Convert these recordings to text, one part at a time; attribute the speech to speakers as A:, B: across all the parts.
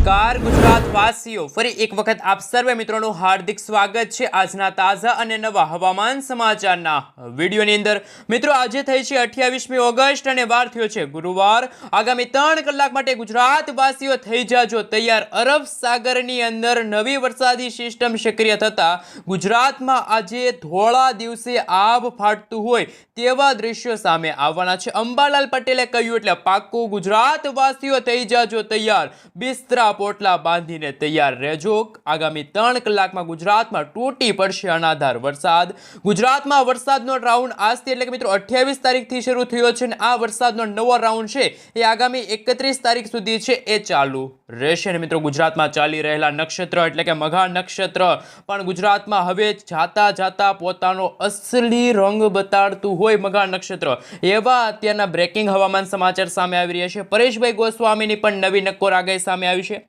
A: નમસ્કાર ગુજરાત વાસીઓ ફરી એક વખત આપ સર્વે મિત્રોનું હાર્દિક સ્વાગત છે આજના તાજા અને નવા હવામાન સમાચારના વિડીયોની અંદર. મિત્રો, આજે થઈ છે અઠ્યાવીસમી ઓગસ્ટ અને વાર થયો છે ગુરુવાર. આગામી ત્રણ કલાક માટે ગુજરાત વાસીઓ થઈ જાજો તૈયાર. અરબ સાગરની અંદર નવી વરસાદી સિસ્ટમ સક્રિય થતા ગુજરાતમાં આજે ધોળા દિવસે આભ ફાટતું હોય તેવા દ્રશ્યો સામે આવવાના છે. અંબાલાલ પટેલે કહ્યું, એટલે પાક્કું ગુજરાત વાસીઓ થઈ જાજો તૈયાર. બિસ્તરા પોટલા બાંધીને તૈયાર રહેજો. આગામી ત્રણ કલાકમાં ગુજરાતમાં તૂટી પડશે અનાધાર વરસાદ. ગુજરાતમાં વરસાદનો રાઉન્ડ આજથી એટલે કે મિત્રો અઠ્યાવીસ તારીખથી શરૂ થયો છે અને આ વરસાદનો નવો રાઉન્ડ છે એ આગામી એકત્રીસ તારીખ સુધી છે એ ચાલુ રહેશે. મિત્રો ગુજરાતમાં ચાલી રહેલા નક્ષત્ર એટલે કે મઘા નક્ષત્ર પણ ગુજરાતમાં હવે જાતા જાતા પોતાનો અસલી રંગ બતાડતું હોય મઘા નક્ષત્ર. એવા અત્યારના બ્રેકિંગ હવામાન સમાચાર સામે આવી રહ્યા છે. પરેશભાઈ ગોસ્વામીની પણ નવી નક્કોર આગાહી સામે આવી છે.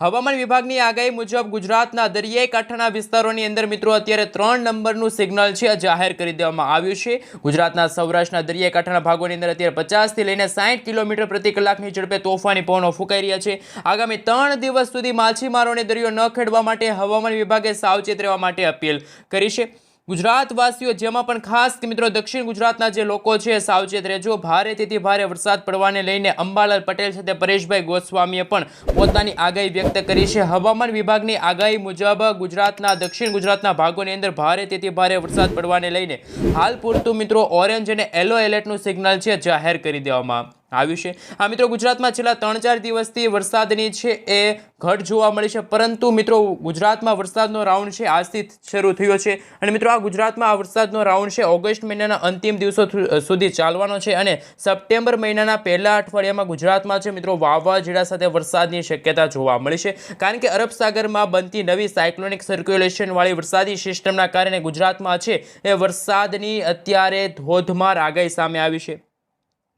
A: હવામાન વિભાગની આગાહી મુજબ ગુજરાતના દરિયાઈ કાંઠાના વિસ્તારોની અંદર મિત્રો અત્યારે ત્રણ નંબરનું સિગ્નલ છે જાહેર કરી દેવામાં આવ્યું છે. ગુજરાતના સૌરાષ્ટ્રના દરિયાઈ કાંઠાના ભાગોની અંદર અત્યારે પચાસથી લઈને સાઠ કિલોમીટર પ્રતિ કલાકની ઝડપે તોફાની પવનો ફૂંકાઈ રહ્યા છે. આગામી ત્રણ દિવસ સુધી માછીમારોને દરિયો ન ખેડવા માટે હવામાન વિભાગે સાવચેત રહેવા માટે અપીલ કરી છે. ગુજરાતવાસીઓ, જેમાં પણ ખાસ કે મિત્રો દક્ષિણ ગુજરાતના જે લોકો છે, સાવચેત રહેજો. ભારેથી ભારે વરસાદ પડવાને લઈને અંબાલાલ પટેલ સાથે પરેશભાઈ ગોસ્વામીએ પણ પોતાની આગાહી વ્યક્ત કરી છે. હવામાન વિભાગની આગાહી મુજબ ગુજરાતના, દક્ષિણ ગુજરાતના ભાગોની અંદર ભારેથી ભારે વરસાદ પડવાને લઈને હાલ પૂરતું મિત્રો ઓરેન્જ અને યલો એલર્ટનું સિગ્નલ છે જાહેર કરી દેવામાં. આવ્યું છે. આ મિત્રો, ગુજરાતમાં છેલ્લા ત્રણ ચાર દિવસથી વરસાદની છે એ ઘટ જોવા મળી છે. પરંતુ, મિત્રો, ગુજરાતમાં વરસાદનો રાઉન્ડ છે, આજથી શરૂ થયો છે. અને, મિત્રો, આ ગુજરાતમાં આ વરસાદનો રાઉન્ડ છે, ઓગસ્ટ મહિનાના અંતિમ દિવસો સુધી ચાલવાનો છે અને સપ્ટેમ્બર મહિનાના પહેલા અઠવાડિયામાં ગુજરાતમાં છે, મિત્રો, વાવાઝોડા સાથે વરસાદની શક્યતા જોવા મળી છે. કારણ કે અરબ સાગરમાં બનતી નવી સાયક્લોનિક સર્ક્યુલેશન વાળી વરસાદી સિસ્ટમના કારણે ગુજરાતમાં છે એ વરસાદની અત્યારે ધોધમાર આગાહી સામે આવી છે.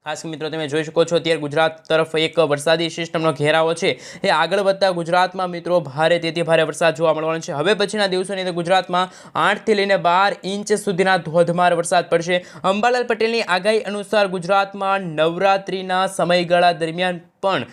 A: ખાસ મિત્રો, તમે જોઈ શકો છો, અત્યારે ગુજરાત તરફ એક વરસાદી સિસ્ટમનો ઘેરાવો છે. એ આગળ વધતા ગુજરાતમાં મિત્રો, ભારે તેથી ભારે વરસાદ જોવા મળવાનો છે. હવે પછીના દિવસોની અંદર ગુજરાતમાં આઠથી લઈને બાર ઇંચ સુધીના ધોધમાર વરસાદ પડશે. અંબાલાલ પટેલની આગાહી અનુસાર ગુજરાતમાં નવરાત્રિના સમયગાળા દરમિયાન પણ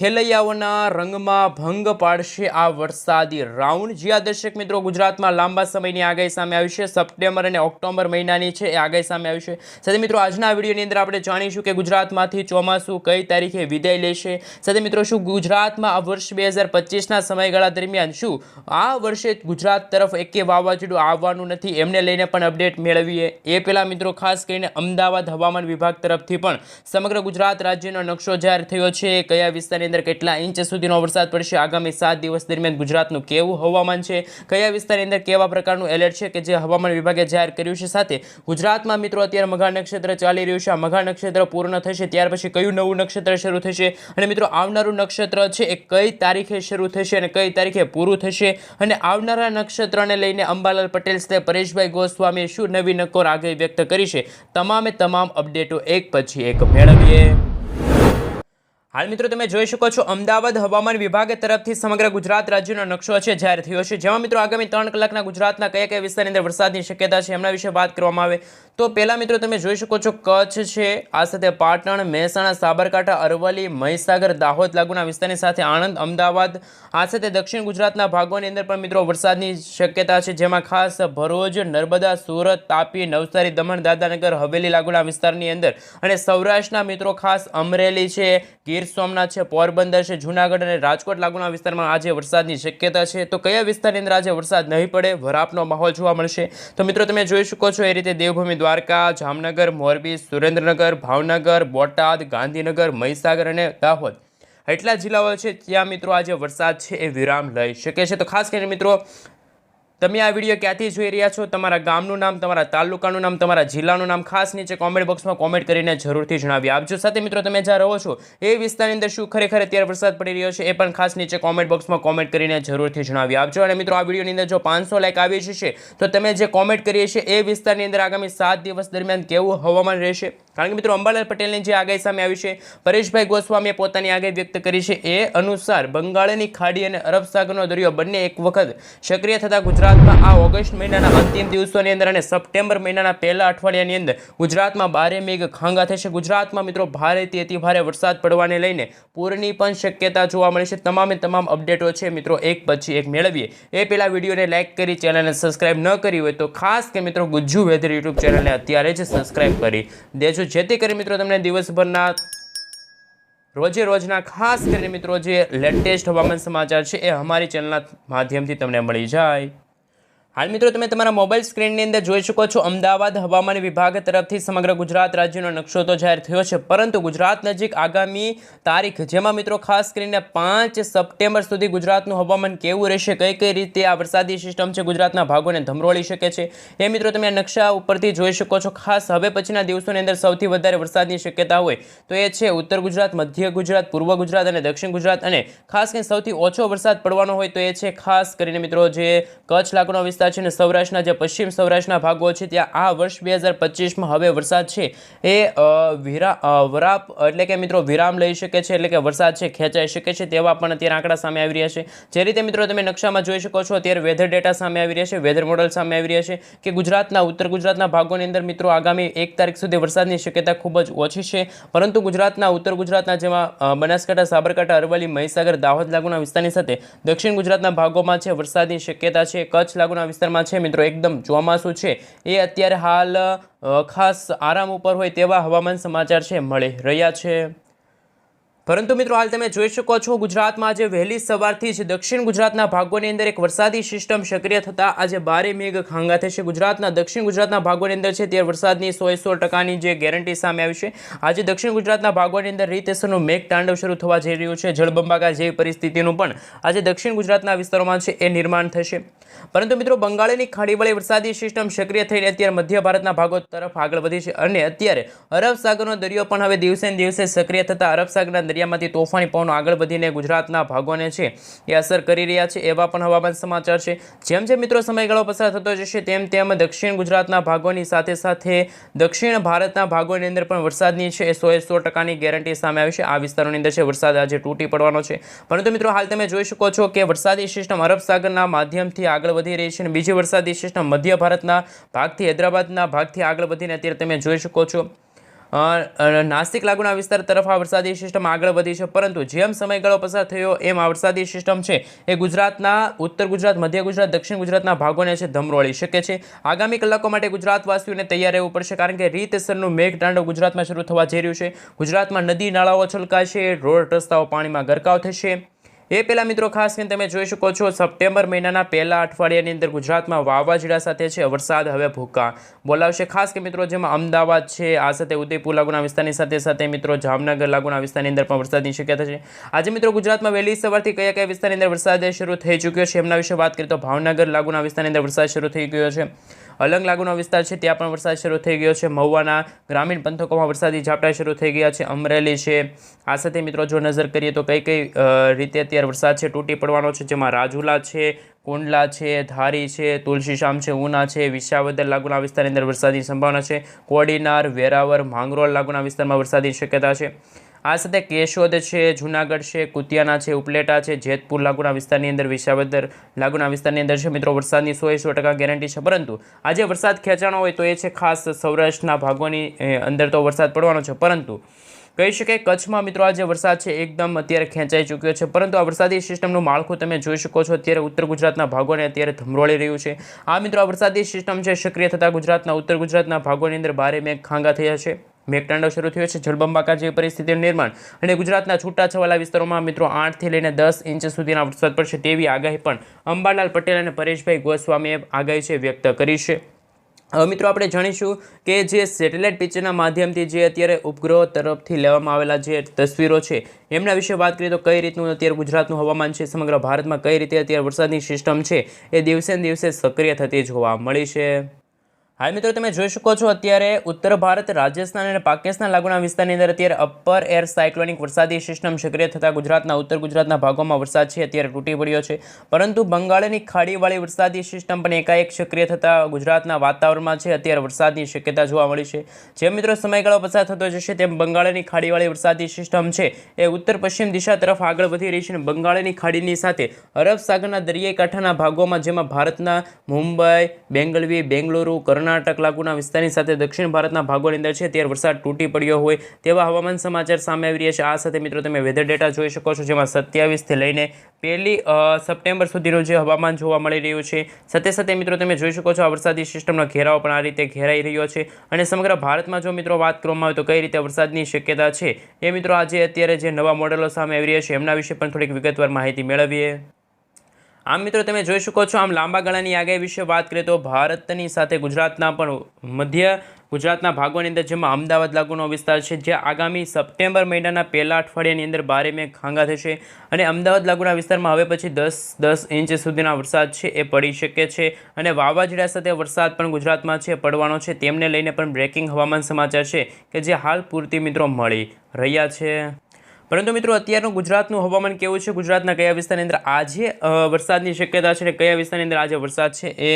A: ખેલૈયાઓના રંગમાં ભંગ પાડશે આ વરસાદી રાઉન્ડ. જ્યાં દર્શક મિત્રો, ગુજરાતમાં લાંબા સમયની આગાહી સામે આવી છે. સપ્ટેમ્બર અને ઓક્ટોબર મહિનાની છે એ આગાહી સામે આવી છે. સાથે મિત્રો, આજના વિડીયોની અંદર આપણે જાણીશું કે ગુજરાતમાંથી ચોમાસું કઈ તારીખે વિદાય લેશે. સાથે મિત્રો, શું ગુજરાતમાં આ વર્ષ બે હજાર પચીસના સમયગાળા દરમિયાન શું આ વર્ષે ગુજરાત તરફ એકે વાવાઝોડું આવવાનું નથી એમને લઈને પણ અપડેટ મેળવીએ. એ પહેલાં મિત્રો, ખાસ કરીને અમદાવાદ હવામાન વિભાગ તરફથી પણ સમગ્ર ગુજરાત રાજ્યનો નકશો જાહેર થયો છે. કયા વિસ્તારની અંદર કેટલા ઇંચ સુધીનો વરસાદ પડશે? આગામી સાત દિવસ દરમિયાન ગુજરાતનું કેવું હવામાન છે? કયા વિસ્તારની અંદર કેવા પ્રકારનું એલર્ટ છે કે જે હવામાન વિભાગે જાહેર કર્યું છે સાથે? ગુજરાતમાં મિત્રો અત્યારે મઘા નક્ષત્ર ચાલી રહ્યું છે. આ મઘા નક્ષત્ર પૂર્ણ થશે, ત્યાર પછી કયું નવું નક્ષત્ર શરૂ થશે? અને મિત્રો આવનારું નક્ષત્ર છે એ કઈ તારીખે શરૂ થશે અને કઈ તારીખે પૂરું થશે? અને આવનારા નક્ષત્રને લઈને અંબાલાલ પટેલ સાથે પરેશભાઈ ગોસ્વામીએ શું નવી નકોર આગાહી વ્યક્ત કરી છે? તમામે તમામ અપડેટો એક પછી એક મેળવીએ. હાલ મિત્રો તમે જોઈ શકો છો, અમદાવાદ હવામાન વિભાગ તરફથી સમગ્ર ગુજરાત રાજ્યનો નકશો છે, જાહેર થયો છે. જેમાં મિત્રો આગામી ત્રણ કલાકના ગુજરાતના કયા કયા વિસ્તારની અંદર વરસાદની શક્યતા છે એમના વિશે વાત કરવામાં આવે. તો પહેલાં મિત્રો તમે જોઈ શકો છો, કચ્છ છે, આ સાથે પાટણ, મહેસાણા, સાબરકાંઠા, અરવલ્લી, મહીસાગર, દાહોદ લાગુના વિસ્તારની સાથે આણંદ, અમદાવાદ, આ સાથે દક્ષિણ ગુજરાતના ભાગોની અંદર પણ મિત્રો વરસાદની શક્યતા છે. જેમાં ખાસ ભરૂચ, નર્મદા, સુરત, તાપી, નવસારી, દમણ દાદાનગર હવેલી લાગુના વિસ્તારની અંદર. અને સૌરાષ્ટ્રના મિત્રો ખાસ અમરેલી છે, ગીર સોમનાથ છે, પોરબંદર છે, જૂનાગઢ અને રાજકોટ લાગુના વિસ્તારમાં આજે વરસાદની શક્યતા છે. તો કયા વિસ્તારની અંદર આજે વરસાદ નહીં પડે, વરાપનો માહોલ જોવા મળશે. તો મિત્રો, તમે જોઈ શકો છો એ રીતે દેવભૂમિ દ્વારકા, જામનગર, મોરબી, સુરેન્દ્રનગર, ભાવનગર, બોટાદ, ગાંધીનગર, મહીસાગર અને દાહોદ. એટલા જિલ્લાઓ છે ત્યાં મિત્રો આજે વરસાદ છે એ વિરામ લઈ શકે છે. તો ખાસ કરીને મિત્રો તમે આ વીડિયો ક્યાંથી જોઈ રહ્યા છો? તમારા ગામનું નામ, તમારા તાલુકાનું નામ, તમારા જિલ્લાનું નામ ખાસ નીચે કોમેન્ટ બોક્સમાં કોમેન્ટ કરીને જરૂરથી જણાવી આપજો. સાથે મિત્રો, તમે જ્યાં રહો છો, એ વિસ્તારની અંદર શું ખરેખર અત્યારે વરસાદ પડી રહ્યો છે એ પણ ખાસ નીચે કોમેન્ટ બોક્સમાં કોમેન્ટ કરીને જરૂરથી જણાવી આપજો. અને મિત્રો, આ વિડીયોની અંદર જો પાંચસો લાઇક આવી જશે, તો તમે જે કોમેન્ટ કરીએ છીએ એ વિસ્તારની અંદર આગામી સાત દિવસ દરમિયાન કેવું હવામાન રહેશે? કારણ કે મિત્રો, અંબાલાલ પટેલની જે આગાહી સામે આવી છે, પરેશભાઈ ગોસ્વામીએ પોતાની આગાહી વ્યક્ત કરી છે એ અનુસાર બંગાળની ખાડી અને અરબ સાગરનો દરિયો બંને એક વખત સક્રિય થતા ગુજરાતમાં આ ઓગસ્ટ મહિનાના અંતિમ દિવસોની અંદર અને સપ્ટેમ્બર મહિનાના પહેલા અઠવાડિયાની અંદર ગુજરાતમાં બારે મેઘ ખાંગા થશે. ગુજરાતમાં મિત્રો ભારેથી અતિ ભારે વરસાદ પડવાને લઈને પૂરની પણ શક્યતા જોવા મળે છે. તમામે તમામ અપડેટો છે મિત્રો એક પછી એક મેળવીએ. એ પહેલાં વિડીયોને લાઇક કરી, ચેનલને સબસ્ક્રાઇબ ન કરી હોય તો ખાસ કે મિત્રો ગુજ્જુ વેધર યુટ્યુબ ચેનલને અત્યારે જ સબસ્ક્રાઇબ કરી દેજો. જેથી કરી મિત્રો તમને દિવસભરના રોજે રોજના ખાસ કરીને મિત્રો જે લેટેસ્ટ હવામાન સમાચાર છે એ અમારી ચેનલના માધ્યમથી તમને મળી જાય. હાલ મિત્રો, તમે તમારા મોબાઈલ સ્ક્રીનની અંદર જોઈ શકો છો, અમદાવાદ હવામાન વિભાગ તરફથી સમગ્ર ગુજરાત રાજ્યનો નકશો તો જાહેર થયો છે, પરંતુ ગુજરાત નજીક આગામી તારીખ, જેમાં મિત્રો ખાસ કરીને પાંચ સપ્ટેમ્બર સુધી ગુજરાતનું હવામાન કેવું રહેશે, કઈ કઈ રીતે આ વરસાદી સિસ્ટમ છે ગુજરાતના ભાગોને ધમરોળી શકે છે, એ મિત્રો તમે આ નકશા ઉપરથી જોઈ શકો છો. ખાસ હવે પછીના દિવસોની અંદર સૌથી વધારે વરસાદની શક્યતા હોય તો એ છે ઉત્તર ગુજરાત, મધ્ય ગુજરાત, પૂર્વ ગુજરાત અને દક્ષિણ ગુજરાત અને ખાસ કરીને સૌથી ઓછો વરસાદ પડવાનો હોય તો એ છે ખાસ કરીને મિત્રો જે કચ્છ લાગુનો વિસ્તાર છે અને સૌરાષ્ટ્રના જે પશ્ચિમ સૌરાષ્ટ્રના ભાગો છે, ત્યાં આ વર્ષ બે હજાર પચીસમાં હવે વરસાદ છે. એ વિરા વરાપ એટલે કે મિત્રો વિરામ લઈ શકે છે, એટલે કે વરસાદ છે, ખેંચાઈ શકે છે તેવા પણ અત્યારે આંકડા સામે આવી રહ્યા છે. જે રીતે મિત્રો તમે નકશામાં જોઈ શકો છો, અત્યારે વેધર ડેટા સામે આવી રહ્યા છે વેધર મોડલ સામે આવી રહ્યા છે કે ગુજરાતના, ઉત્તર ગુજરાતના ભાગોની અંદર મિત્રો આગામી એક તારીખ સુધી વરસાદની શક્યતા ખૂબ જ ઓછી છે. પરંતુ ગુજરાતના, ઉત્તર ગુજરાતના જેમાં બનાસકાંઠા, સાબરકાંઠા, અરવલ્લી, મહીસાગર, દાહોદ લાગુના વિસ્તારની સાથે દક્ષિણ ગુજરાતના ભાગોમાં છે વરસાદની શક્યતા છે, કચ્છ લાગુના વિસ્તારમાં છે મિત્રો, એકદમ ચોમાસું છે. એ અત્યારે હાલ ખાસ આરામ ઉપર હોય તેવા હવામાન સમાચાર છે, મળી રહ્યા છે. પરંતુ મિત્રો, હાલ તમે જોઈ શકો છો, ગુજરાતમાં આજે વહેલી સવારથી જ દક્ષિણ ગુજરાતના ભાગોની અંદર એક વરસાદી સિસ્ટમ સક્રિય થતાં આજે ભારે મેઘ ખાંગા થશે. ગુજરાતના દક્ષિણ ગુજરાતના ભાગોની અંદર છે, ત્યારે વરસાદની સો સો ટકાની જે ગેરંટી સામે આવી છે. આજે દક્ષિણ ગુજરાતના ભાગોની અંદર રીતેસરનું મેઘ તાંડવ શરૂ થવા જઈ રહ્યું છે. જળબંબાકાર જેવી પરિસ્થિતિનું પણ આજે દક્ષિણ ગુજરાતના વિસ્તારોમાં છે, એ નિર્માણ થશે. પરંતુ મિત્રો, બંગાળની વળે વરસાદી સિસ્ટમ સક્રિય થઈને અત્યારે મધ્ય ભારતના ભાગો તરફ આગળ વધી છે અને અત્યારે અરબ સાગરનો દરિયો પણ હવે દિવસે દિવસે સક્રિય થતા અરબ સાગરના દરિયામાંથી તોફાની પવનો આગળ વધીને ગુજરાતના ભાગોને છે એ અસર કરી રહ્યા છે એવા પણ હવામાન સમાચાર છે. જેમ જેમ મિત્રો સમયગાળો પસાર થતો જશે તેમ તેમ દક્ષિણ ગુજરાતના ભાગોની સાથે સાથે દક્ષિણ ભારતના ભાગોની અંદર પણ વરસાદની છે એ સો એ સો ટકાની ગેરંટી સામે આવી છે. આ વિસ્તારોની અંદર છે વરસાદ આજે તૂટી પડવાનો છે. પરંતુ મિત્રો હાલ તમે જોઈ શકો છો કે વરસાદી સિસ્ટમ અરબ સાગરના માધ્યમથી આગળ વધી રહી છે અને બીજી વરસાદી સિસ્ટમ મધ્ય ભારતના ભાગથી હૈદરાબાદના ભાગથી આગળ વધીને અત્યારે તમે જોઈ શકો છો નાસિક લાગુના વિસ્તાર તરફ આ વરસાદી સિસ્ટમ આગળ વધી છે, પરંતુ જેમ સમયગાળો પસાર થયો એમ આ વરસાદી સિસ્ટમ છે એ ગુજરાતના ઉત્તર ગુજરાત, મધ્ય ગુજરાત, દક્ષિણ ગુજરાતના ભાગોને છે ધમરોળી શકે છે. આગામી કલાકો માટે ગુજરાતવાસીઓને તૈયાર રહેવું પડશે, કારણ કે રીતસરનું મેઘતાંડવ ગુજરાતમાં શરૂ થવા જઈ રહ્યું છે. ગુજરાતમાં નદી નાળાઓ છલકાશે, રોડ રસ્તાઓ પાણીમાં ગરકાવ થશે. એ પહેલાં મિત્રો ખાસ કરીને તમે જોઈ શકો છો, સપ્ટેમ્બર મહિનાના પહેલા અઠવાડિયાની અંદર ગુજરાતમાં વાવાઝોડા સાથે છે, વરસાદ હવે ભૂકા. બોલાવશે ખાસ કે મિત્રો જેમાં અમદાવાદ છે, આ સાથે ઉદયપુર લાગુના વિસ્તારની સાથે સાથે મિત્રો જામનગર લાગુના વિસ્તારની અંદર પણ વરસાદની શક્યતા છે. આજે મિત્રો ગુજરાતમાં વહેલી સવારથી કયા કયા વિસ્તારની અંદર વરસાદ શરૂ થઈ ચૂક્યો છે, એમના વિશે વાત કરીએ તો ભાવનગર લાગુના વિસ્તારની અંદર વરસાદ શરૂ થઈ ગયો છે. અલંગ લાગુનો વિસ્તાર છે, ત્યાં પણ વરસાદ શરૂ થઈ ગયો છે. મહુવાના ગ્રામીણ પંથકોમાં વરસાદી ઝાપટા શરૂ થઈ ગયા છે, અમરેલી છે. આ સાથે મિત્રો જો નજર કરીએ તો કઈ કઈ રીતે અત્યારે વરસાદ છે તૂટી પડવાનો છે, જેમાં રાજુલા છે, કુંડલા છે, ધારી છે, તુલસીશામ છે, ઉના છે, વિસાવદર લાગુના વિસ્તારની અંદર વરસાદની સંભાવના છે. કોડીનાર વેરાવર માંગરોળ લાગુના વિસ્તારમાં વરસાદની શક્યતા છે. આ સાથે કેશોદ છે, જુનાગઢ છે, કુતિયાના છે, ઉપલેટા છે, જેતપુર લાગુના વિસ્તારની અંદર વિસાવદર લાગુના વિસ્તારની અંદર છે. મિત્રો, વરસાદની સો સો ટકા ગેરંટી છે. પરંતુ આજે વરસાદ ખેંચાણો હોય તો એ છે ખાસ સૌરાષ્ટ્રના ભાગોની અંદર તો વરસાદ પડવાનો છે. પરંતુ કહી શકાય કચ્છમાં મિત્રો આજે વરસાદ છે, એકદમ અત્યારે ખેંચાઈ ચૂક્યો છે. પરંતુ આ વરસાદી સિસ્ટમનું માળખું તમે જોઈ શકો છો. અત્યારે ઉત્તર ગુજરાતના ભાગોને અત્યારે ધમરોળી રહ્યું છે. આ મિત્રો, આ વરસાદી સિસ્ટમ છે, સક્રિય થતાં ગુજરાતના, ઉત્તર ગુજરાતના ભાગોની અંદર ભારે મેઘ ખાંગા થયા છે. મેઘતાંડવ શરૂ થયો છે. જળબંબાકાર જેવી પરિસ્થિતિનું નિર્માણ અને ગુજરાતના છૂટાછવાલા વિસ્તારોમાં મિત્રો આઠથી લઈને દસ ઇંચ સુધીના વરસાદ પડશે તેવી આગાહી પણ અંબાલાલ પટેલ અને પરેશભાઈ ગોસ્વામીએ આગાહી છે વ્યક્ત કરી છે. હવે મિત્રો આપણે જાણીશું કે જે સેટેલાઇટ પિક્ચરના માધ્યમથી જે અત્યારે ઉપગ્રહો તરફથી લેવામાં આવેલા જે તસવીરો છે, એમના વિશે વાત કરીએ તો કઈ રીતનું અત્યારે ગુજરાતનું હવામાન છે, સમગ્ર ભારતમાં કઈ રીતે અત્યારે વરસાદની સિસ્ટમ છે, એ દિવસે દિવસે સક્રિય થતી જોવા મળી છે. હાલ મિત્રો, તમે જોઈ શકો છો અત્યારે ઉત્તર ભારત, રાજસ્થાન અને પાકિસ્તાન લાગુના વિસ્તારની અંદર અત્યારે અપર એર સાયક્લોનિક વરસાદી સિસ્ટમ સક્રિય થતાં ગુજરાતના, ઉત્તર ગુજરાતના ભાગોમાં વરસાદ છે, અત્યારે તૂટી પડ્યો છે. પરંતુ બંગાળની ખાડીવાળી વરસાદી સિસ્ટમ પણ એકાએક સક્રિય થતાં ગુજરાતના વાતાવરણમાં છે. અત્યારે વરસાદની શક્યતા જોવા મળી છે. જે મિત્રો, સમયગાળો પસાર થતો જશે, તેમ બંગાળની ખાડીવાળી વરસાદી સિસ્ટમ છે, એ ઉત્તર પશ્ચિમ દિશા તરફ આગળ વધી રહી છે અને બંગાળની ખાડીની સાથે અરબ સાગરના દરિયાઈ કાંઠાના ભાગોમાં, જેમાં ભારતના મુંબઈ, બેંગલવી, બેંગલુરુ, કર્ણાટક લાગુના વિસ્તારની સાથે દક્ષિણ ભારતના ભાગોની અંદર છે ત્યારે વરસાદ તૂટી પડ્યો હોય તેવા હવામાન સમાચાર સામે આવી રહ્યા છે. આ સાથે મિત્રો તમે વેધર ડેટા જોઈ શકો છો, જેમાં સત્યાવીસથી લઈને પહેલી સપ્ટેમ્બર સુધીનું જે હવામાન જોવા મળી રહ્યું છે. સાથે સાથે મિત્રો તમે જોઈ શકો છો, આ વરસાદી સિસ્ટમનો ઘેરાવો પણ આ રીતે ઘેરાઈ રહ્યો છે. અને સમગ્ર ભારતમાં જો મિત્રો વાત કરવામાં આવે તો કઈ રીતે વરસાદની શક્યતા છે? એ મિત્રો આજે અત્યારે જે નવા મોડેલો સામે આવી રહ્યા છે, એમના વિશે પણ થોડીક વિગતવાર માહિતી મેળવીએ. આમ મિત્રો તમે જોઈ શકો છો, આમ લાંબા ગાળાની આગાહી વિશે વાત કરીએ તો ભારતની સાથે ગુજરાતના પણ મધ્ય ગુજરાતના ભાગોની અંદર જેમાં અમદાવાદ લાગુનો વિસ્તાર છે જ્યાં આગામી સપ્ટેમ્બર મહિનાના પહેલા અઠવાડિયાની અંદર ભારે મેઘ ખાંગા થશે અને અમદાવાદ લાગુના વિસ્તારમાં હવે પછી દસ દસ ઇંચ સુધીના વરસાદ છે એ પડી શકે છે અને વાવાઝોડા સાથે વરસાદ પણ ગુજરાતમાં છે, પડવાનો છે. તેમને લઈને પણ બ્રેકિંગ હવામાન સમાચાર છે કે જે હાલ પૂરતી મિત્રો મળી રહ્યા છે. પરંતુ મિત્રો, અત્યારનું ગુજરાતનું હવામાન કેવું છે? ગુજરાતના કયા વિસ્તારની અંદર આજે વરસાદની શક્યતા છે અને કયા વિસ્તારની અંદર આજે વરસાદ છે એ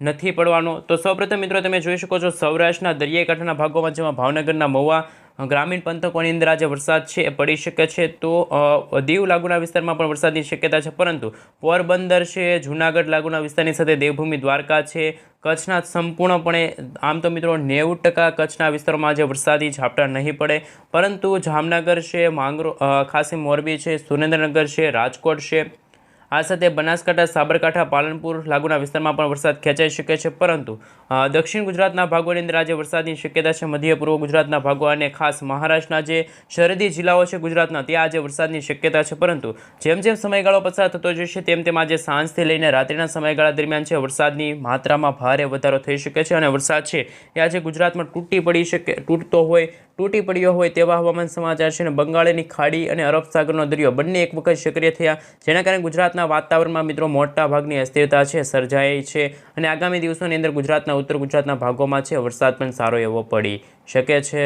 A: નથી પડવાનો? તો સૌપ્રથમ મિત્રો, તમે જોઈ શકો છો સૌરાષ્ટ્રના દરિયાઈ કાંઠાના ભાગોમાં, જેમાં ભાવનગરના મહુવા ગ્રામીણ પંથકોની અંદર આજે વરસાદ છે, એ પડી શકે છે તો દીવ લાગુના વિસ્તારમાં પણ વરસાદની શક્યતા છે, પરંતુ પોરબંદર છે, જૂનાગઢ લાગુના વિસ્તારની સાથે દેવભૂમિ દ્વારકા છે, કચ્છના સંપૂર્ણપણે, આમ તો મિત્રો નેવું ટકા કચ્છના વિસ્તારોમાં આજે વરસાદી ઝાપટા નહીં પડે, પરંતુ જામનગર છે, માંગરો ખાસી મોરબી છે, સુરેન્દ્રનગર છે, રાજકોટ છે આ સાથે બનાસકાંઠા, સાબરકાંઠા, પાલનપુર લાગુના વિસ્તારમાં પણ વરસાદ ખેંચાઈ શકે છે. પરંતુ દક્ષિણ ગુજરાતના ભાગોની અંદર આજે વરસાદની શક્યતા છે. મધ્ય પૂર્વ ગુજરાતના ભાગો અને ખાસ મહારાષ્ટ્રના જે સરહદી જિલ્લાઓ છે ગુજરાતના, ત્યાં આજે વરસાદની શક્યતા છે. પરંતુ, જેમ જેમ સમયગાળો પસાર થતો જશે, તેમ તેમ આજે સાંજથી લઈને રાત્રિના સમયગાળા દરમિયાન છે, વરસાદની માત્રામાં ભારે વધારો થઈ શકે છે. અને વરસાદ છે એ આજે ગુજરાતમાં તૂટી પડી શકે, તૂટતો હોય તૂટી પડ્યો હોય તેવા હવામાન સમાચાર છે અને બંગાળની ખાડી અને અરબ સાગરનો દરિયો બંને એક વખત સક્રિય થયા, જેના કારણે ગુજરાતના વાતાવરણમાં મિત્રો મોટા ભાગની અસ્થિરતા છે, સર્જાઈ છે અને આગામી દિવસોની અંદર ગુજરાતના ઉત્તર ગુજરાતના ભાગોમાં છે, વરસાદ પણ સારો એવો પડી શકે છે.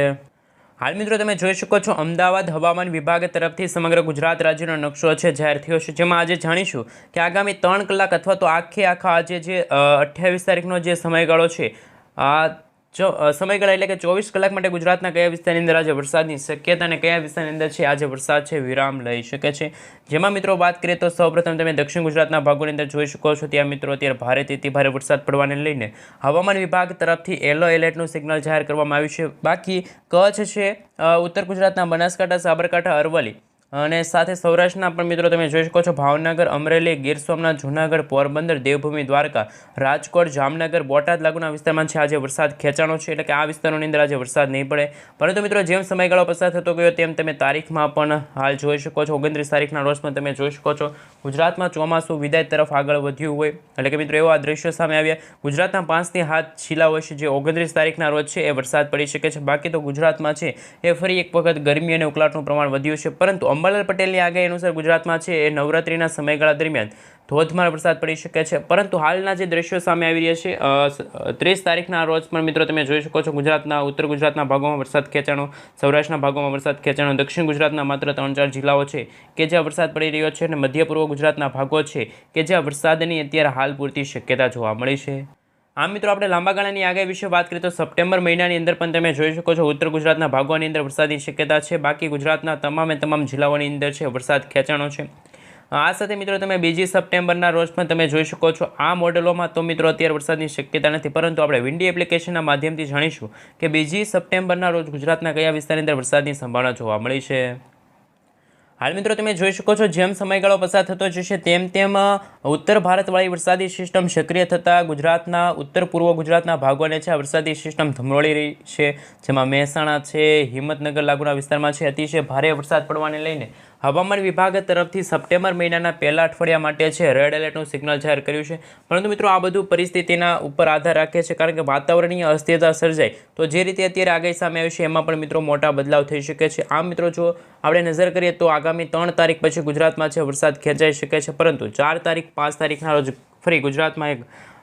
A: હાલ મિત્રો તમે જોઈ શકો છો, અમદાવાદ હવામાન વિભાગ તરફથી સમગ્ર ગુજરાત રાજ્યનો નકશો છે, જાહેર થયો છે. જેમાં આજે જાણીશું કે આગામી ત્રણ કલાક અથવા તો આખે આખા આજે જે અઠ્યાવીસ તારીખનો જે સમયગાળો છે, આ સમયગાળા એટલે કે ચોવીસ કલાક માટે ગુજરાતના કયા વિસ્તારની અંદર આજે વરસાદની શક્યતા અને કયા વિસ્તારની અંદર છે, આજે વરસાદ છે, વિરામ લઈ શકે છે? જેમાં મિત્રો વાત કરીએ તો સૌપ્રથમ તમે દક્ષિણ ગુજરાતના ભાગોની અંદર જોઈ શકો છો. ત્યાં મિત્રો અત્યારે ભારેથી અતિ ભારે વરસાદ પડવાને લઈને હવામાન વિભાગ તરફથી યલો એલર્ટનું સિગ્નલ જાહેર કરવામાં આવ્યું છે. બાકી કચ્છ છે ઉત્તર ગુજરાતના બનાસકાંઠા, સાબરકાંઠા, અરવલ્લી. અને સાથે સૌરાષ્ટ્રના પણ મિત્રો તમે જોઈ શકો છો, ભાવનગર, અમરેલી, ગીર સોમનાથ, જૂનાગઢ, પોરબંદર, દેવભૂમિ, દ્વારકા, રાજકોટ, જામનગર, બોટાદ લાગુના વિસ્તારમાં છે આજે વરસાદ ખેંચાણો છે, એટલે કે આ વિસ્તારોની અંદર આજે વરસાદ નહીં પડે. પરંતુ મિત્રો જેમ સમયગાળો પસાર થતો ગયો તેમ તમે તારીખમાં પણ હાલ જોઈ શકો છો, ઓગણત્રીસ તારીખના રોજ પણ તમે જોઈ શકો છો. ગુજરાતમાં ચોમાસું વિદાય તરફ આગળ વધ્યું હોય, એટલે કે મિત્રો એવા દ્રશ્યો સામે આવ્યા. ગુજરાતના પાંચથી હાથ છીલા હોય છે, જે ઓગણત્રીસ તારીખના રોજ છે, એ વરસાદ પડી શકે છે. બાકી તો ગુજરાતમાં છે, એ ફરી એક વખત ગરમી અને ઉકળાટનું પ્રમાણ વધ્યું છે, પરંતુ અંબાલાલ પટેલની આગાહી અનુસાર ગુજરાતમાં છે એ નવરાત્રિના સમયગાળા દરમિયાન ધોધમાર વરસાદ પડી શકે છે. પરંતુ હાલના જે દ્રશ્યો સામે આવી રહ્યા છે ત્રીસ તારીખના રોજ પણ મિત્રો તમે જોઈ શકો છો ગુજરાતના, ઉત્તર ગુજરાતના ભાગોમાં વરસાદ ખેંચાણો, સૌરાષ્ટ્રના ભાગોમાં વરસાદ ખેંચાણો, દક્ષિણ ગુજરાતના માત્ર ત્રણ ચાર જિલ્લાઓ છે કે જ્યાં વરસાદ પડી રહ્યો છે અને મધ્ય પૂર્વ ગુજરાતના ભાગો છે કે જ્યાં વરસાદની અત્યારે હાલ પૂરતી શક્યતા જોવા મળી છે. આમ મિત્રો આપણે લાંબા ગાળાની આગાહી વિશે વાત કરીએ તો સપ્ટેમ્બર મહિનાની અંદર પણ તમે જોઈ શકો છો ઉત્તર ગુજરાતના ભાગોની અંદર વરસાદની શક્યતા છે. બાકી ગુજરાતના તમામે તમામ જિલ્લાઓની અંદર છે વરસાદ ખેંચાણો છે. આ સાથે મિત્રો તમે બીજી સપ્ટેમ્બરના રોજ પણ તમે જોઈ શકો છો. આ મોડેલોમાં તો મિત્રો અત્યારે વરસાદની શક્યતા નથી, પરંતુ આપણે વિન્ડી એપ્લિકેશનના માધ્યમથી જાણીશું કે બીજી સપ્ટેમ્બરના રોજ ગુજરાતના કયા વિસ્તારની અંદર વરસાદની સંભાવના જોવા મળી છે. હાલ મિત્રો તમે જોઈ શકો છો, જેમ સમયગાળો પસાર થતો જશે તેમ તેમ ઉત્તર ભારતવાળી વરસાદી સિસ્ટમ સક્રિય થતાં ગુજરાતના, ઉત્તર પૂર્વ ગુજરાતના ભાગોને છે વરસાદી સિસ્ટમ ધમરોળી રહી છે. જેમાં મહેસાણા છે, હિંમતનગર લાગુના વિસ્તારમાં છે. અતિશય ભારે વરસાદ પડવાને લઈને હવામાન વિભાગ તરફથી સપ્ટેમ્બર મહિનાના પહેલા અઠવાડિયા માટે છે રેડ એલર્ટનું સિગ્નલ જાહેર કર્યું છે. પરંતુ મિત્રો આ બધું પરિસ્થિતિના ઉપર આધાર રાખે છે કારણ કે વાતાવરણીય અસ્થિરતા સર્જાય. તો જે રીતે અત્યારે આગાહી સામે આવી છે એમાં પણ મિત્રો મોટા બદલાવ થઈ શકે છે. આમ મિત્રો જો આપણે નજર કરીએ તો આગામી ત્રણ તારીખ પછી ગુજરાતમાં છે વરસાદ ખેંચાઈ શકે છે. પરંતુ ચાર તારીખ, પાંચ તારીખના રોજ ફરી ગુજરાતમાં એક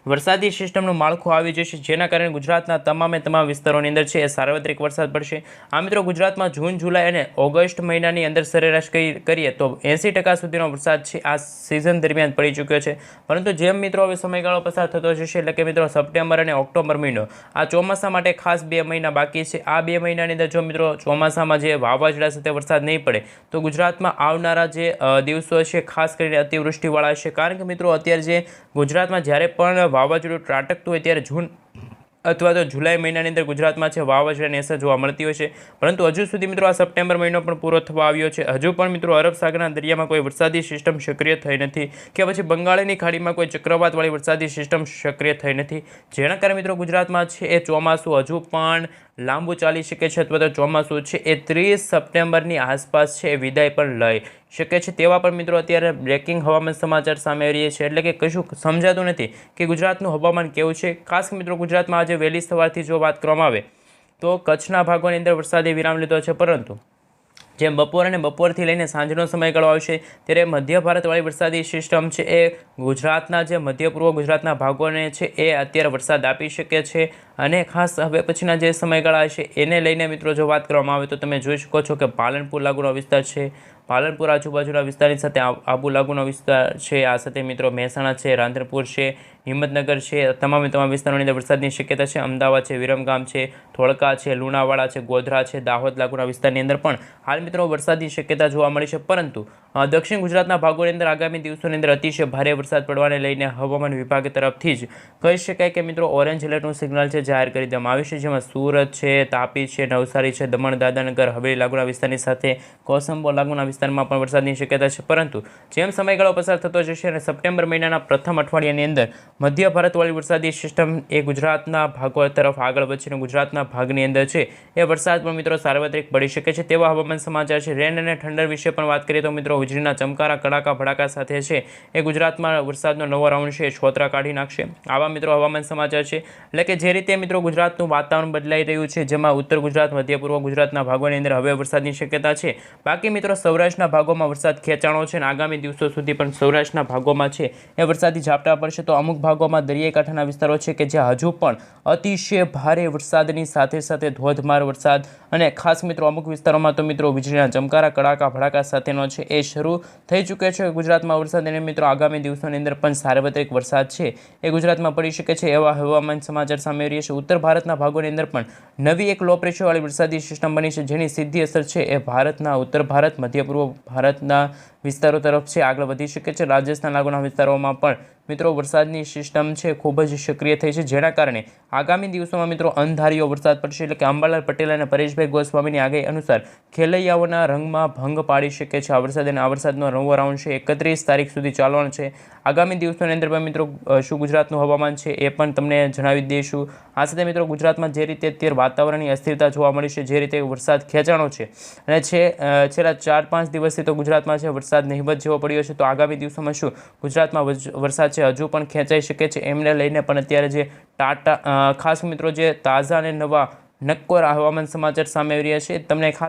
A: વરસાદી સિસ્ટમનું માળખું આવી જશે, જેના કારણે ગુજરાતના તમામે તમામ વિસ્તારોની અંદર છે એ સાર્વત્રિક વરસાદ પડશે. આ મિત્રો ગુજરાતમાં જૂન, જુલાઈ અને ઓગસ્ટ મહિનાની અંદર સરેરાશ કરી- કરીએ તો એંસી સુધીનો વરસાદ છે, આ સિઝન દરમિયાન પડી ચૂક્યો છે. પરંતુ જેમ મિત્રો હવે સમયગાળો પસાર થતો જશે, એટલે કે મિત્રો સપ્ટેમ્બર અને ઓક્ટોબર મહિનો, આ ચોમાસા માટે ખાસ બે મહિના બાકી છે. આ બે મહિનાની અંદર જો મિત્રો ચોમાસામાં જે વાવાઝોડા સાથે વરસાદ નહીં પડે, તો ગુજરાતમાં આવનારા જે દિવસો છે ખાસ કરીને અતિવૃષ્ટિવાળા છે કારણ કે મિત્રો અત્યારે જે ગુજરાતમાં જ્યારે પણ વાવાઝોડું ત્રાટકતું હોય ત્યારે જૂન અથવા તો જુલાઈ મહિનાની અંદર ગુજરાતમાં છે વાવાઝોડાની અસર જોવા મળતી હોય છે. પરંતુ હજુ સુધી મિત્રો આ સપ્ટેમ્બર મહિનો પણ પૂરો થવા આવ્યો છે. હજુ પણ મિત્રો અરબ સાગરના દરિયામાં કોઈ વરસાદી સિસ્ટમ સક્રિય થઈ નથી. કે પછી બંગાળની ખાડીમાં કોઈ ચક્રવાતવાળી વરસાદી સિસ્ટમ સક્રિય થઈ નથી. જેના કારણે મિત્રો ગુજરાતમાં છે એ ચોમાસું હજુ પણ લાંબુ ચાલી શકે છે અથવા તો ચોમાસું છે એ ત્રીસ સપ્ટેમ્બરની આસપાસ છે એ વિદાય પણ લઈ શકે છે તેવા પણ મિત્રો અત્યારે બ્રેકિંગ હવામાન સમાચાર સામે આવી રહ્યા છે. એટલે કે કશું સમજાતું નથી કે ગુજરાતનું હવામાન કેવું છે. ખાસ મિત્રો ગુજરાતમાં આજે વહેલી સવારથી જો વાત કરવામાં આવે તો કચ્છના ભાગોની અંદર વરસાદે વિરામ લીધો છે. પરંતુ જેમ બપોર અને બપોરથી લઈને સાંજનો સમયગાળો આવશે ત્યારે મધ્ય ભારતવાળી વરસાદી સિસ્ટમ છે એ ગુજરાતના જે મધ્ય પૂર્વ ગુજરાતના ભાગોને છે એ અત્યારે વરસાદ આપી શકે છે. અને ખાસ હવે પછીના જે સમયગાળા છે એને લઈને મિત્રો જો વાત કરવામાં આવે તો તમે જોઈ શકો છો કે પાલનપુર લાગુનો વિસ્તાર છે પાલનપુર આજુબાજુના વિસ્તારની સાથે આબુ લાગુનો વિસ્તાર છે. આ સાથે મિત્રો મહેસાણા છે, રાંધનપુર છે, હિંમતનગર છે, તમામે તમામ વિસ્તારોની અંદર વરસાદની શક્યતા છે. અમદાવાદ છે, વિરમગામ છે, ધોળકા છે, લુણાવાડા છે, ગોધરા છે, દાહોદ લાગુના વિસ્તારની અંદર પણ હાલ મિત્રો વરસાદની શક્યતા જોવા મળી છે. પરંતુ દક્ષિણ ગુજરાતના ભાગોની અંદર આગામી દિવસોની અંદર અતિશય ભારે વરસાદ પડવાને લઈને હવામાન વિભાગ તરફથી જ કહી શકાય કે મિત્રો ઓરેન્જ એલર્ટનું સિગ્નલ છે જાહેર કરી દેવામાં આવ્યું છે. જેમાં સુરત છે, તાપી છે, નવસારી છે, દમણ દાદાનગર હવેલી લાગુના વિસ્તારની સાથે કોસંબો લાગુના વિસ્તારમાં પણ વરસાદની શક્યતા છે. પરંતુ જેમ સમયગાળો પસાર થતો જશે અને સપ્ટેમ્બર મહિનાના પ્રથમ અઠવાડિયાની અંદર મધ્ય ભારતવાળી વરસાદી સિસ્ટમ એ ગુજરાતના ભાગો તરફ આગળ વધશે અને ગુજરાતના ભાગની અંદર છે એ વરસાદ પણ મિત્રો સાર્વત્રિક પડી શકે છે. તેવા હવામાન સમાચાર છે. રેન અને ઠંડર વિશે પણ વાત કરીએ તો મિત્રો વીજળીના ચમકારા કડાકા ભડાકા સાથે છે. એ ગુજરાતમાં વરસાદનો નવો રાઉન્ડ છે. છોતરા કાઢી નાખશે. આવા મિત્રો હવામાન સમાચાર છે. એટલે કે જે રીતે મિત્રો ગુજરાતનું વાતાવરણ બદલાઈ રહ્યું છે, જેમાં ઉત્તર ગુજરાત, મધ્ય પૂર્વ ગુજરાતના ભાગોની અંદર હવે વરસાદની શક્યતા છે. બાકી મિત્રો સૌરાષ્ટ્રના ભાગોમાં વરસાદ ખેંચાણો છે અને આગામી દિવસો સુધી પણ સૌરાષ્ટ્રના ભાગોમાં છે. એ વરસાદી ઝાપટા પડશે તો અમુક ભાગોમાં દરિયાકાંઠાના વિસ્તારો છે કે જ્યાં હજુ પણ અતિશય ભારે વરસાદની સાથે સાથે ધોધમાર વરસાદ અને ખાસ મિત્રો અમુક વિસ્તારોમાં તો મિત્રો વીજળીના ચમકારા, કડાકા, ભડાકા સાથેનો છે. એ શરૂ થઈ ચૂક્યો છે. ગુજરાતમાં વરસાદ અને મિત્રો આગામી દિવસોની અંદર પણ સાર્વત્રિક વરસાદ છે. એ ગુજરાતમાં પડી શકે છે એવા હવામાન સમાચાર સામે રહ્યા છે. ઉત્તર ભારતના ભાગોની અંદર પણ નવી એક લો પ્રેશરવાળી વરસાદી સિસ્ટમ બની છે જેની સીધી અસર છે એ ભારતના ઉત્તર ભારત, મધ્ય પૂર્વ ભારતના વિસ્તારો તરફ છે આગળ વધી શકે છે. રાજસ્થાન લાગુના વિસ્તારોમાં પણ મિત્રો વરસાદની સિસ્ટમ છે, ખૂબ જ સક્રિય થઈ છે. જેના કારણે આગામી દિવસોમાં મિત્રો અંધારીઓ વરસાદ પડશે. એટલે કે અંબાલાલ પટેલ અને પરેશભાઈ ગોસ્વામીની આગાહી અનુસાર ખેલૈયાઓના રંગમાં ભંગ પાડી શકે છે. આ વરસાદ અને આ વરસાદનો રંગો રાઉન્ડ છે. એકત્રીસ તારીખ સુધી ચાલવાનો છે. આગામી દિવસોની અંદર પણ મિત્રો શું ગુજરાતનું હવામાન છે એ પણ તમને જણાવી દઈશું. આ સાથે મિત્રો ગુજરાતમાં જે રીતે અત્યારે વાતાવરણની અસ્થિરતા જોવા મળી છે, જે રીતે વરસાદ ખેંચાણો છે. અને છે છેલ્લા ચાર પાંચ દિવસથી તો ગુજરાતમાં છે વરસાદ નહિવત જેવો પડ્યો છે, તો આગામી દિવસોમાં શું? ગુજરાતમાં વરસાદ છે, હજુ પણ ખેંચાઈ શકે છે, એમને લઈને પણ અત્યારે જે ટાટા ખાસ મિત્રો જે તાજા અને નવા નક્કોર હવામાન સમાચાર સામે આવી રહ્યા છે તમને ખાસ